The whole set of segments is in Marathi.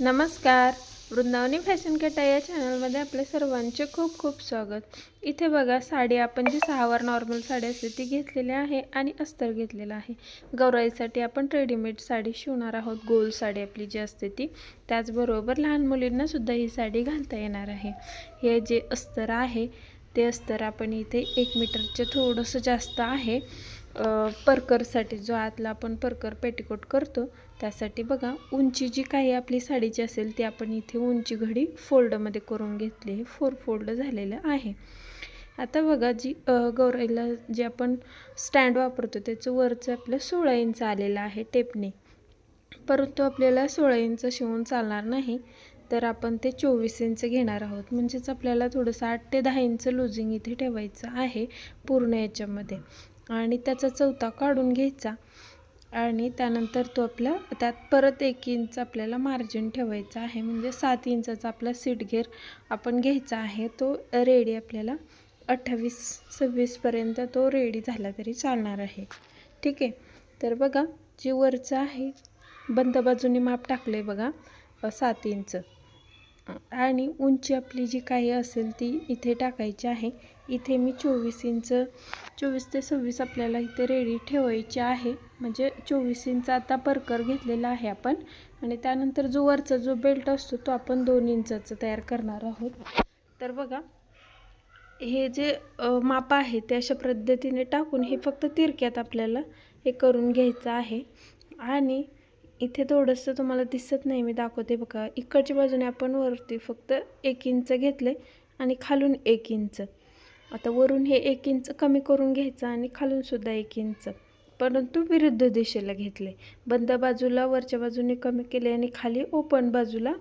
नमस्कार. वृंदावनी फॅशन कटा या चॅनलमध्ये आपले सर्वांचे खूप खूप स्वागत. इथे बघा साडी आपण जी सहावार नॉर्मल साडी असते ती घेतलेली आहे आणि अस्तर घेतलेलं आहे. गौराईसाठी आपण रेडीमेड साडी शिवणार आहोत. गोल साडी आपली जी असते ती. त्याचबरोबर लहान मुलींनासुद्धा ही साडी घालता येणार आहे. हे जे अस्तर आहे ते अस्तर आपण इथे एक मीटरचे थोडंसं जास्त आहे. परकरसाठी जो आतला आपण परकर पेटीकोट करतो त्यासाठी बघा उंची जी काही आपली साडीची असेल ती आपण इथे उंची घडी फोल्डमध्ये करून घेतली हे फोर फोल्ड झालेलं आहे. आता बघा जी गौराईला जे आपण स्टँड वापरतो त्याचं वरचं आपलं सोळा इंच आलेलं आहे टेपने. परंतु आपल्याला सोळा इंच शिवून चालणार नाही तर आपण ते चोवीस इंच घेणार आहोत. म्हणजेच आपल्याला थोडंसं आठ ते दहा इंच लुझिंग इथे ठेवायचं आहे पूर्ण याच्यामध्ये. आणि त्याचा चौथा काढून घ्यायचा. आणि त्यानंतर तो आपला त्यात परत एक इंच आपल्याला मार्जिन ठेवायचा आहे. म्हणजे सात इंचाचा आपला सीट घेर आपण घ्यायचा आहे. तो रेडी आपल्याला अठ्ठावीस सव्वीसपर्यंत तो रेडी झाला तरी चालणार आहे. ठीक आहे? तर बघा जी वरचं आहे बंद बाजूने माप टाकलं आहे बघा सात इंच. आणि उंची आपली जी काही असेल ती इथे टाकायची आहे. इथे मी चोवीस इंच चोवीस ते सव्वीस आपल्याला इथे रेडी ठेवायची आहे. म्हणजे चोवीस इंच आता परकर घेतलेला आहे आपण. आणि त्यानंतर जो वरचा जो बेल्ट असतो तो आपण दोन इंचाचा तयार करणार आहोत. तर बघा हे जे माप आहे ते अशा पद्धतीने टाकून हे फक्त तिरक्यात आपल्याला हे करून घ्यायचं आहे. आणि इथे थोडंसं तुम्हाला दिसत नाही मी दाखवते बघा. इकडच्या बाजूने आपण वरती फक्त एक इंच घेतले आणि खालून एक इंच. आता वरून हे एक इंच कमी करून घ्यायचं आणि खालून सुद्धा एक इंच परंतु विरुद्ध दिशेला घेतले. बंद बाजूला वरच्या बाजूने कमी केले आणि खाली ओपन बाजूला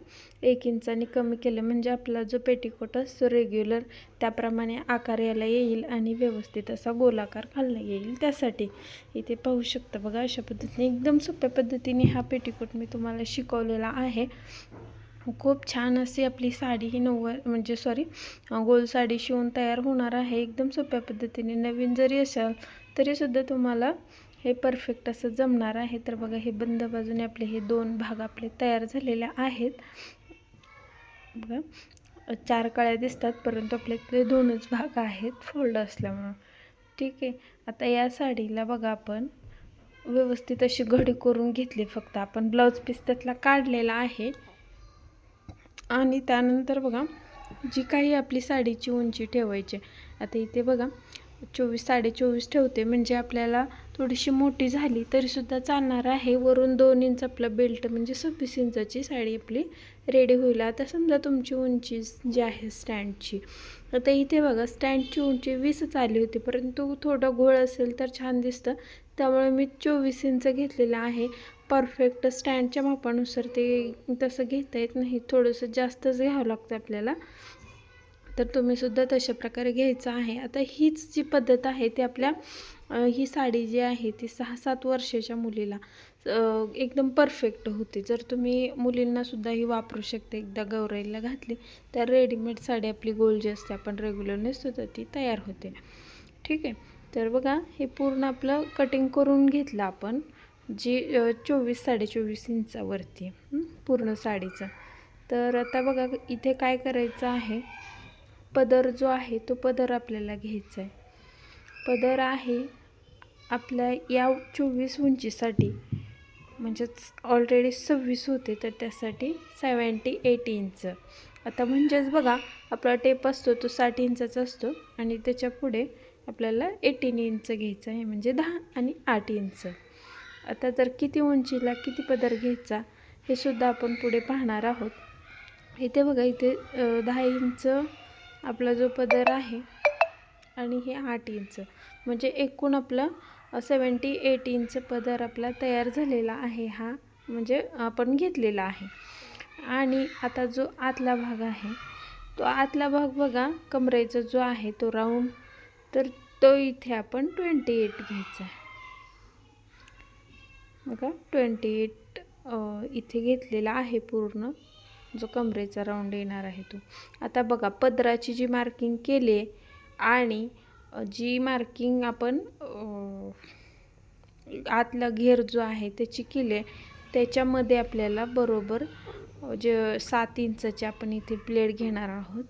एक इंचाने कमी केले. म्हणजे आपला जो पेटीकोट असतो रेग्युलर त्याप्रमाणे आकार याला येईल आणि व्यवस्थित असा गोलाकार खाल्ला येईल त्यासाठी. इथे पाहू शकता बघा अशा पद्धतीने एकदम सोप्या पद्धतीने हा पेटीकोट मी तुम्हाला शिकवलेला आहे. खूप छान अशी आपली साडी ही नव्वद म्हणजे सॉरी गोल साडी शिवून तयार होणार आहे. एकदम सोप्या पद्धतीने. नवीन जरी असाल तरीसुद्धा तुम्हाला हे परफेक्ट असं जमणार आहे. तर बघा हे बंद बाजूने आपले हे दोन भाग आपले तयार झालेले आहेत. बघा चार काळ्या दिसतात परंतु आपल्याकडे दोनच भाग आहेत फोल्ड असल्यामुळं. ठीक आहे. आता या साडीला बघा आपण व्यवस्थित अशी घडी करून घेतली फक्त. आपण ब्लाऊज पीस त्यातला काढलेला आहे. आणि त्यानंतर बघा जी काही आपली साडीची उंची ठेवायची आता इथे बघा चोवीस साडे चोवीस ठेवते म्हणजे आपल्याला थोडीशी मोठी झाली तरीसुद्धा चालणार आहे. वरून दोन इंच आपला बेल्ट म्हणजे सव्वीस इंचाची साडी आपली रेडी होईल. आता समजा तुमची उंची जी आहे स्टँडची आता इथे बघा स्टँडची उंची वीसच आली होती परंतु थोडं घोळ असेल तर छान दिसतं. त्यामुळे मी चोवीस इंच घेतलेलं आहे. परफेक्ट स्टँडच्या मापानुसार ते तसं घेता येत नाही. थोडंसं जास्तच घ्यावं लागतं आपल्याला. तर तुम्ही सुद्धा तशा प्रकारे घ्यायचं आहे. आता हीच जी पद्धत आहे ती आपल्या ही साडी जी आहे ती सहा सात वर्षाच्या मुलीला एकदम परफेक्ट होते. जर तुम्ही मुलींनासुद्धा ही वापरू शकते एकदा गौराईला घातली तर रेडीमेड साडी आपली गोल जी असते आपण रेग्युलर नेसतो तर ती तयार होते. ठीक आहे? तर बघा हे पूर्ण आपलं कटिंग करून घेतलं आपण. जी चोवीस साडे चोवीस इंचावरती पूर्ण साडीचं. तर आता बघा इथे काय करायचं आहे? पदर जो आहे तो पदर आपल्याला घ्यायचा आहे. पदर आहे आपल्या या चोवीस उंचीसाठी म्हणजेच ऑलरेडी सव्वीस होते तर त्यासाठी सेवन्टी एट इंच आता म्हणजेच बघा आपला टेप असतो तो साठ इंचाचा असतो आणि त्याच्या पुढे आपल्याला एटीन इंच घ्यायचं आहे म्हणजे दहा आणि आठ इंच आता जर किती उंचीला किती पदर घ्यायचा हे सुद्धा आपण पुढे पाहणार आहोत. इथे बघा इथे दहा इंच आपला जो पदर आहे आणि हे आठ इंच. म्हणजे एकूण आपलं सेवन्टी एट इंच पदर आपला तयार झालेला आहे हा म्हणजे आपण घेतलेला आहे. आणि आता जो आतला भाग आहे तो आतला भाग बघा कमरेचा जो आहे तो राऊंड तर तो इथे आपण ट्वेंटी एट घ्यायचा आहे. बघा ट्वेंटी एट इथे घेतलेला आहे पूर्ण. जो कमरेचा राऊंड येणार आहे तो. आता बघा पदराची जी मार्किंग केली आहे आणि जी मार्किंग आपण आतला घेर जो आहे त्याची केली त्याच्यामध्ये आपल्याला बरोबर जे सात इंचाची आपण इथे प्लेट घेणार आहोत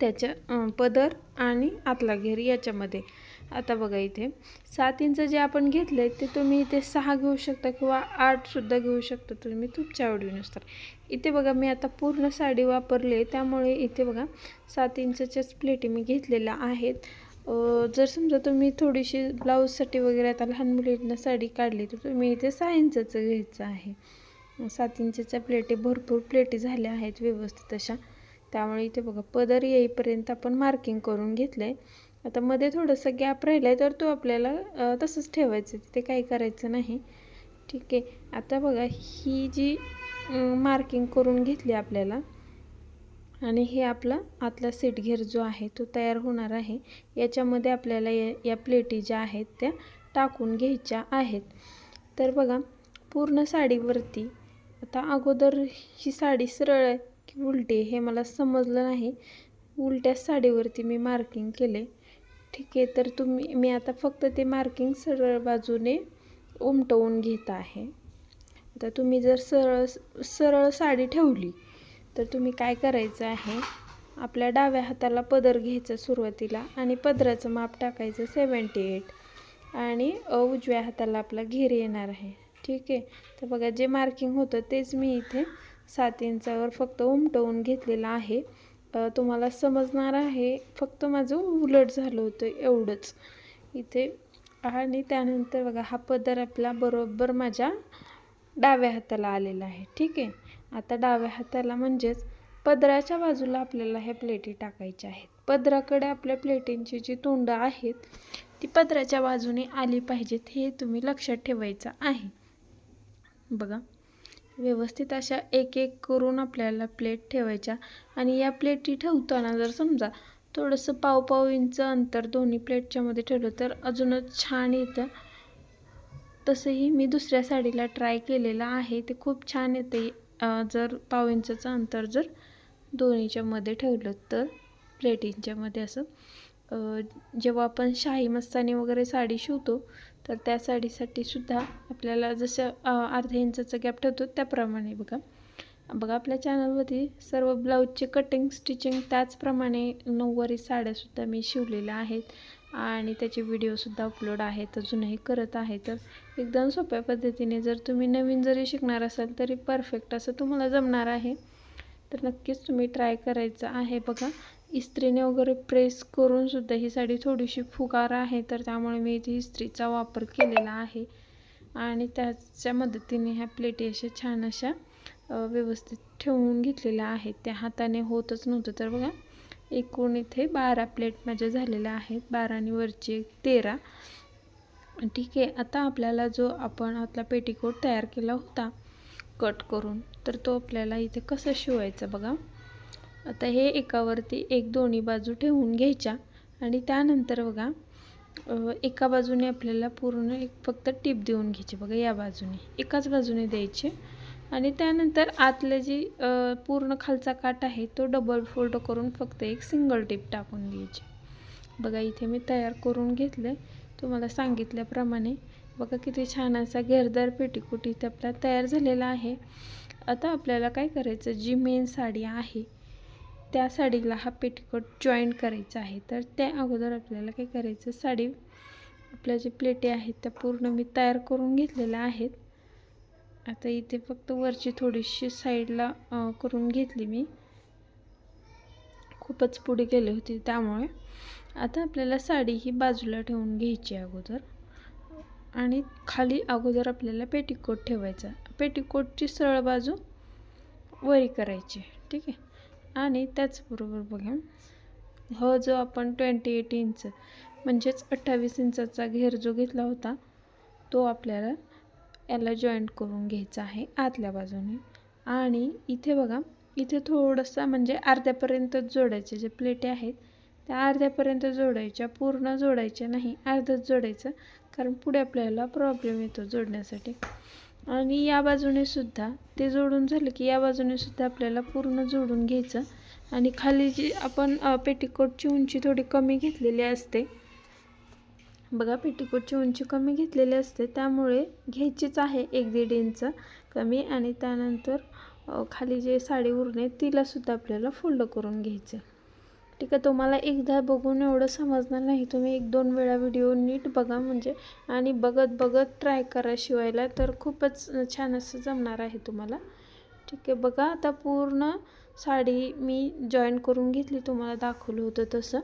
त्याच्या पदर आणि आतला घेर याच्यामध्ये. आता बघा इथे. सात इंच जे आपण घेतलं आहे ते तुम्ही इथे सहा घेऊ शकता किंवा आठसुद्धा घेऊ शकता तुम्ही तुमच्या आवडीनुसार. इथे बघा मी आता पूर्ण साडी वापरली आहे. त्यामुळे इथे बघा सात इंचच्याच प्लेटी मी घेतलेल्या आहेत. जर समजा तुम्ही थोडीशी ब्लाऊजसाठी वगैरे आता लहान मुलींना साडी काढली तर तुम्ही इथे सहा इंचाचं घ्यायचं आहे. सात इंचाच्या प्लेटी भरपूर प्लेटी झाल्या आहेत व्यवस्थित अशा. त्यामुळे इथे बघा पदर येईपर्यंत आपण मार्किंग करून घेतलं आहे आता मध्ये थोडंसं गॅप राहिला आहे तर तो आपल्याला तसंच ठेवायचं. तिथे काही करायचं नाही. ठीक आहे. आता बघा ही जी मार्किंग करून घेतली आपल्याला आणि हे आपला आतला सेट घेर जो आहे तो तयार होणार आहे. याच्यामध्ये आपल्याला या या प्लेटी ज्या आहेत त्या टाकून घ्यायच्या आहेत. तर बघा पूर्ण साडीवरती आता अगोदर ही साडी सरळ आहे की उलटी हे मला समजलं नाही. उलट्या साडीवरती मी मार्किंग केले. ठीक आहे तर तुम्ही मी आता फक्त ते मार्किंग सरळ बाजूने उमटवून घेत आहे. आता तुम्ही जर सरळ सरळ साडी ठेवली तर तुम्ही काय करायचं आहे? आपल्या डाव्या हाताला पदर घ्यायचं सुरुवातीला आणि पदराचं माप टाकायचं सेवन्टी एट आणि अ, उजव्या हाताला आपला घेर येणार आहे. ठीक आहे? तर बघा जे मार्किंग होतं तेच मी इथे सात इंचावर फक्त उमटवून घेतलेलं आहे. तुम्हाला समजणार आहे फक्त माझं उलट झालं होतं एवढंच. इथे आणि त्यानंतर बघा हा पदर आपला बरोबर माझ्या डाव्या हाताला आलेला आहे ठीक आहे? आता डाव्या हाताला म्हणजेच पदराच्या बाजूला आपल्याला ह्या प्लेटी टाकायच्या आहेत. पदराकडे आपल्या प्लेटींची जी तोंडं आहेत ती पदराच्या बाजूने आली पाहिजेत हे तुम्ही लक्षात ठेवायचं आहे. बघा. व्यवस्थित अशा एक एक करून आपल्याला प्लेट ठेवायच्या. आणि या प्लेटी ठेवताना जर समजा थोडंसं पाव पाव इंच अंतर दोन्ही प्लेटच्यामध्ये ठेवलं तर अजूनच छान येतं. तसंही मी दुसऱ्या साडीला ट्राय केलेलं आहे. ते खूप छान येते जर पाव इंचाचं अंतर जर दोन्हीच्यामध्ये ठेवलं तर प्लेटींच्यामध्ये असं. जेव्हा आपण शाही मस्तानी वगैरे साडी शिवतो तर त्या साडीसाठी सुद्धा आपल्याला जसं अर्ध्या इंचाचा गॅप ठेवतो त्याप्रमाणे बघा. बघा आपल्या चॅनलवरती सर्व ब्लाऊजचे कटिंग स्टिचिंग त्याचप्रमाणे नऊवारी साड्यासुद्धा मी शिवलेल्या आहेत. आणि त्याचे व्हिडिओसुद्धा अपलोड आहेत अजूनही करत आहे तर एकदम सोप्या पद्धतीने जर तुम्ही नवीन जरी शिकणार असाल तरी परफेक्ट असं तुम्हाला जमणार आहे. तर नक्कीच तुम्ही ट्राय करायचं आहे बघा. इस्त्रीने वगैरे प्रेस करून सुद्धा ही साडी थोडीशी फुगार आहे तर त्यामुळे मी इथे इस्त्रीचा वापर केलेला आहे. आणि त्याच्या मदतीने ह्या प्लेटी अशा छान अशा व्यवस्थित ठेवून घेतलेल्या आहेत. त्या हाताने होतच नव्हतं. तर बघा एकूण इथे बारा प्लेट माझ्या झालेल्या आहेत. बारा आणि वरची तेरा. ठीक आहे आता आपल्याला जो आपण आपला पेटीकोट तयार केला होता कट करून तर तो आपल्याला इथे कसं शिवायचा बघा. आता हे एकावरती एक दोन्ही बाजू ठेवून घ्यायच्या. आणि त्यानंतर बघा एका बाजूने आपल्याला पूर्ण एक फक्त टीप देऊन घ्यायची. बघा या बाजूने. एकाच बाजूने द्यायचे. आणि त्यानंतर आतलं जी पूर्ण खालचा काट आहे तो डबल फोल्ड करून फक्त एक सिंगल टीप टाकून द्यायची बघा इथे मी तयार करून घेतलं तुम्हाला सांगितल्याप्रमाणे. बघा किती छान असा घेरदार पेटीकोट इथे आपला तयार झालेला आहे. आता आपल्याला काय करायचं? जी मेन साडी आहे त्या साडीला हा पेटीकोट जॉईंट करायचा आहे. तर त्या अगोदर आपल्याला काय करायचं साडी आपल्या जे प्लेटी आहेत त्या पूर्ण मी तयार करून घेतलेल्या आहेत. आता इथे फक्त वरची थोडीशी साईडला करून घेतली मी. खूपच पुढे गेले होते त्यामुळे. आता आपल्याला साडी ही बाजूला ठेवून घ्यायची अगोदर. आणि खाली अगोदर आपल्याला पेटीकोट ठेवायचा. पेटीकोटची सरळ बाजू वरी करायची. ठीक आहे? आणि त्याचबरोबर बघा हो जो आपण ट्वेंटी एट इंच म्हणजेच अठ्ठावीस इंचाचा घेर जो घेतला होता तो आपल्याला याला जॉईंट करून घ्यायचा आहे आतल्या बाजूने. आणि इथे बघा इथे थोडंसं म्हणजे अर्ध्यापर्यंतच जोडायचे जे प्लेटे आहेत त्या अर्ध्यापर्यंत जोडायच्या पूर्ण जोडायच्या नाही अर्धच जोडायचं कारण पुढे आपल्याला प्रॉब्लेम येतो जोडण्यासाठी. आणि या बाजूने सुद्धा ते जोडून झालं की या बाजूने सुद्धा आपल्याला पूर्ण जोडून घ्यायचं. आणि खाली जी आपण पेटीकोटची उंची थोडी कमी घेतलेली असते. बघा पेटीकोटची उंची कमी घेतलेली असते. त्यामुळे घ्यायचीच आहे एक दीड इंच कमी आणि त्यानंतर खाली जे साडी उरणे तिलासुद्धा आपल्याला फोल्ड करून घ्यायचं. ठीक आहे तुम्हाला एकदा बघून एवढं समजणार नाही. तुम्ही एक दोन वेळा व्हिडिओ नीट बघा म्हणजे. आणि बघत बघत ट्राय करा शिवायला तर खूपच छान असं जमणार आहे तुम्हाला. ठीक आहे बघा आता पूर्ण साडी मी जॉईन करून घेतली तुम्हाला दाखवलं होतं तसं.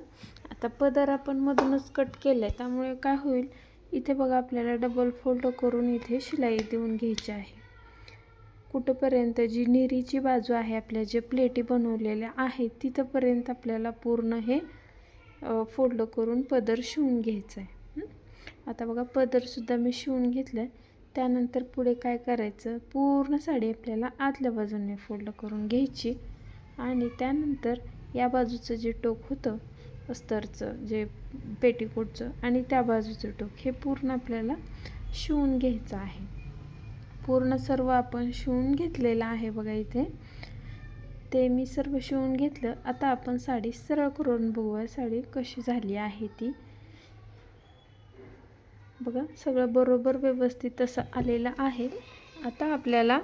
आता पदर आपण मधूनच कट केलं आहे त्यामुळे काय होईल? इथे बघा आपल्याला डबल फोल्ड करून इथे शिलाई देऊन घ्यायची आहे. कुठंपर्यंत जी निरीची बाजू आहे आपल्या जे प्लेटी बनवलेल्या आहेत तिथंपर्यंत आपल्याला पूर्ण हे फोल्ड करून पदर शिवून घ्यायचं आहे आता बघा पदरसुद्धा मी शिवून घेतलं आहे त्यानंतर पुढे काय करायचं? पूर्ण साडी आपल्याला आतल्या बाजूने फोल्ड करून घ्यायची. आणि त्यानंतर या बाजूचं जे टोक होतं अस्तरचं जे पेटीकोटचं आणि त्या बाजूचं टोक हे पूर्ण आपल्याला शिवून घ्यायचं आहे. पूर्ण सर्व आपण शिवून घेतलेलं आहे बघा इथे. ते मी सर्व शिवून घेतलं. आता आपण साडी सरळ करून बघूया साडी कशी झाली आहे ती. बघा सगळं बरोबर व्यवस्थित असं आलेलं आहे. आता आपल्याला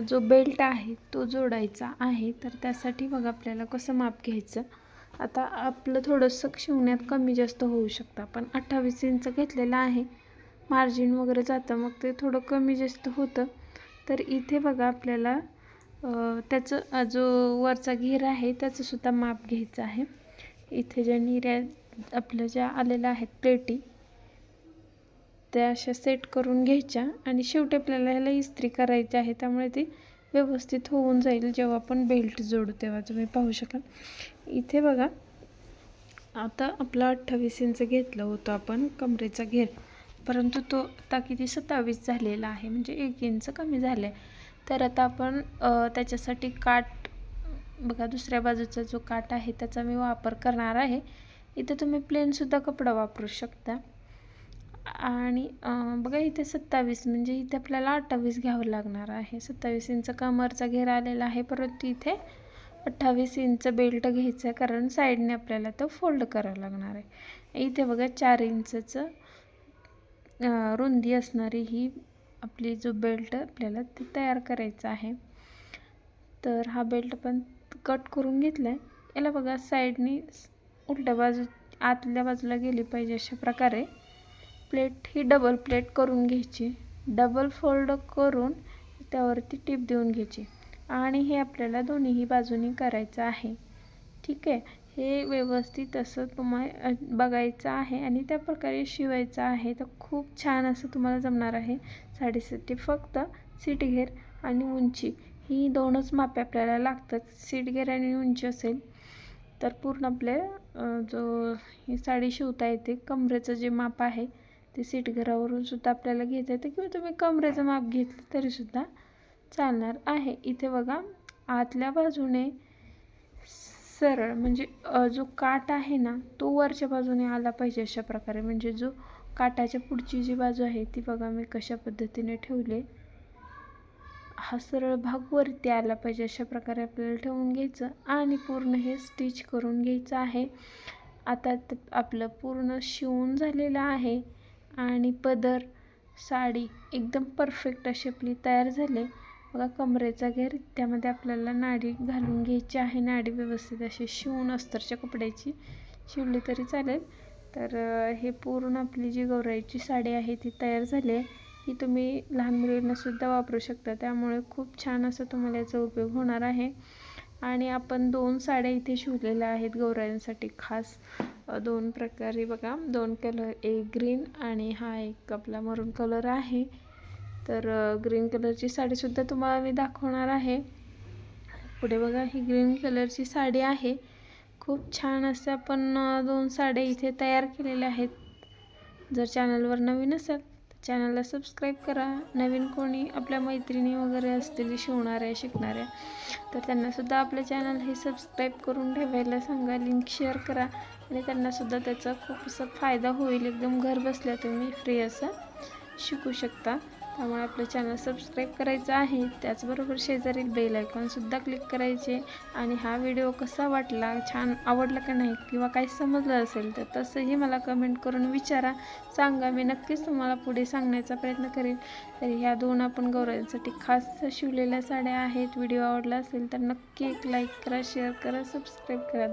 जो बेल्ट आहे तो जोडायचा आहे. तर त्यासाठी बघा आपल्याला कसं माप घ्यायचं. आता आपलं थोडंसं शिवण्यात कमी जास्त होऊ शकतं. पण अठ्ठावीस इंच घेतलेलं आहे. मार्जिन वगैरे जातं. मग ते थोडं कमी जास्त होतं. तर इथे बघा आपल्याला त्याचं जो वरचा घेर आहे त्याचंसुद्धा माप घ्यायचं आहे. इथे ज्या निऱ्या आपल्या ज्या आलेल्या आहेत प्लेटी त्या अशा सेट करून घ्यायच्या. आणि शेवटी आपल्याला ह्याला इस्त्री करायची आहे. त्यामुळे ती व्यवस्थित होऊन जाईल जेव्हा आपण बेल्ट जोडू तेव्हा. तुम्ही पाहू शकाल. इथे बघा आता आपला अठ्ठावीस इंच घेतलं होतं आपण कमरेचा घेर. परंतु तो आता किती सत्तावीस झालेला आहे म्हणजे एक इंच कमी झालं आहे तर आता आपण त्याच्यासाठी काठ बघा दुसऱ्या बाजूचा जो काठ आहे त्याचा मी वापर करणार आहे. इथे तुम्ही प्लेनसुद्धा कपडा वापरू शकता. आणि बघा इथे सत्तावीस म्हणजे इथे आपल्याला अठ्ठावीस घ्यावं लागणार आहे. सत्तावीस इंच कमरचा घेर आलेला आहे परंतु इथे अठ्ठावीस इंच बेल्ट घ्यायचं आहे कारण साईडने आपल्याला तो फोल्ड करावा लागणार आहे. इथे बघा चार इंचचं रुंदी असणारी ही आपली जो बेल्ट आपल्याला ती तयार करायचा आहे. तर हा बेल्ट पण कट करून घेतला आहे याला बघा साईडनी उलट्या बाजू आतल्या बाजूला गेली पाहिजे अशा प्रकारे. प्लेट ही डबल प्लेट करून घ्यायची. डबल फोल्ड करून त्यावरती टीप देऊन घ्यायची. आणि हे आपल्याला दोन्हीही बाजूनी करायचं आहे. ठीक आहे? हे व्यवस्थित असं तुम्हाला बघायचं आहे आणि त्या प्रकारे शिवायचं आहे. तर खूप छान असं तुम्हाला जमणार आहे. साडीसाठी फक्त सीटघेर आणि उंची. ही दोनच मापे आपल्याला लागतात. सीटघेर आणि उंची असेल तर पूर्ण आपले जो ही साडी शिवता येते कमरेचं जे माप आहे ते सीटघरावरून सुद्धा आपल्याला घेता येतं किंवा तुम्ही कमरेचं माप घेतलं तरीसुद्धा चालणार आहे. इथे बघा आतल्या बाजूने सरळ म्हणजे जो काठ आहे ना तो वरच्या बाजूने आला पाहिजे अशा प्रकारे. म्हणजे जो काठाच्या पुढची जी बाजू आहे ती बघा मी कशा पद्धतीने ठेवले हा सरळ भाग वरती आला पाहिजे अशा प्रकारे आपल्याला ठेवून घ्यायचं आणि पूर्ण हे स्टिच करून घ्यायचं आहे. आता त- आपलं पूर्ण शिवून झालेलं आहे आणि पदर साडी एकदम परफेक्ट अशी आपली तयार झाली बघा कमरेचा घेर त्यामध्ये आपल्याला नाडी घालून घ्यायची आहे. नाडी व्यवस्थित अशी शिवून अस्तरच्या कपड्याची शिवली तरी चालेल. तर हे पूर्ण आपली जी गौराईची साडी आहे ती तयार झाली आहे. ही तुम्ही लहान मुलींनासुद्धा वापरू शकता. त्यामुळे खूप छान असं तुम्हाला याचा उपयोग होणार आहे. आणि आपण दोन साड्या इथे शिवलेल्या आहेत गौराईंसाठी. खास दोन प्रकारे बघा. दोन कलर एक ग्रीन आणि हा एक आपला मरून कलर आहे. तर ग्रीन कलरची साडीसुद्धा तुम्हाला मी दाखवणार आहे. पुढे बघा ही ग्रीन कलरची साडी आहे. खूप छान असं आपण दोन साड्या इथे तयार केलेल्या आहेत. जर चॅनलवर नवीन असेल तर चॅनलला सबस्क्राईब करा. नवीन कोणी आपल्या मैत्रिणी वगैरे असतील शिवणाऱ्या शिकणाऱ्या तर त्यांनासुद्धा आपलं चॅनल हे सबस्क्राईब करून ठेवायला सांगा. लिंक शेअर करा. आणि त्यांनासुद्धा त्याचा खूप असा फायदा होईल. एकदम घर बसल्या तुम्ही फ्री असं शिकू शकता. त्यामुळे आपलं चॅनल सबस्क्राईब करायचं आहे. त्याचबरोबर शेजारील बेल आयकॉनसुद्धा क्लिक करायचे. आणि हा व्हिडिओ कसा वाटला छान आवडला का नाही किंवा काही समजलं असेल तर तसंही मला कमेंट करून विचारा. सांगा मी नक्कीच तुम्हाला पुढे सांगण्याचा प्रयत्न करेन. तर ह्या दोन आपण गौरवांसाठी खास शिवलेल्या साड्या आहेत. व्हिडिओ आवडला असेल तर नक्की एक लाईक करा शेअर करा सबस्क्राईब करा.